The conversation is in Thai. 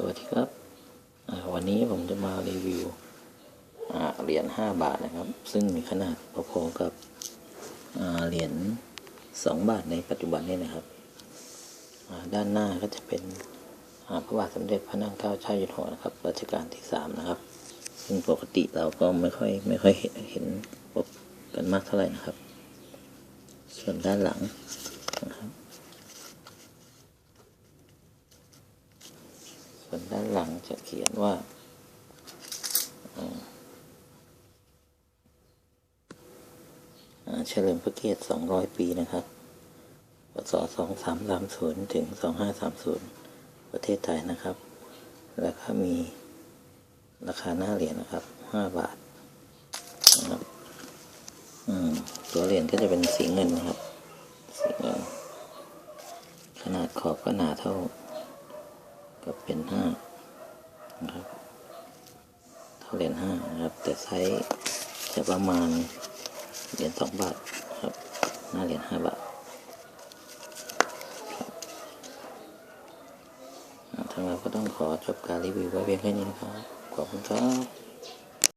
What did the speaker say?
สวัสดีครับวันนี้ผมจะมารีวิวเหรียญ5บาทนะครับ ซึ่งมีขนาดพอๆกับเหรียญ2บาทในปัจจุบันนี้นะครับ ด้านหน้าก็จะเป็นพระบาทสมเด็จพระนางเจ้าเจ้าอยู่หัวนะครับรัชกาลที่ 3 นะครับ ซึ่งปกติเราก็ไม่ค่อยไม่ค่อยเห็นเห็นพบกันมากเท่าไหร่นะครับ ส่วนด้านหลังนะครับ ส่วนด้านหลังจะเขียนว่าเฉลิมพระเกียรติ 200 ปีนะครับพศ2330 ถึง 2530 ประเทศไทยนะครับ แล้วก็มีราคาหน้าเหรียญนะครับ 5 บาทนะครับตัวเหรียญก็จะเป็นสีเงินนะครับ สีเงิน ขนาดขอบก็หนาเท่า กับเป็นห้านะครับ เท่าเหรียญห้านะครับ แต่ไซส์จะประมาณเหรียญสองบาทครับ หน้าเหรียญห้าบาททางเราก็ต้องขอจบการรีวิวไว้เพียงแค่นี้นะครับ ขอบคุณครับ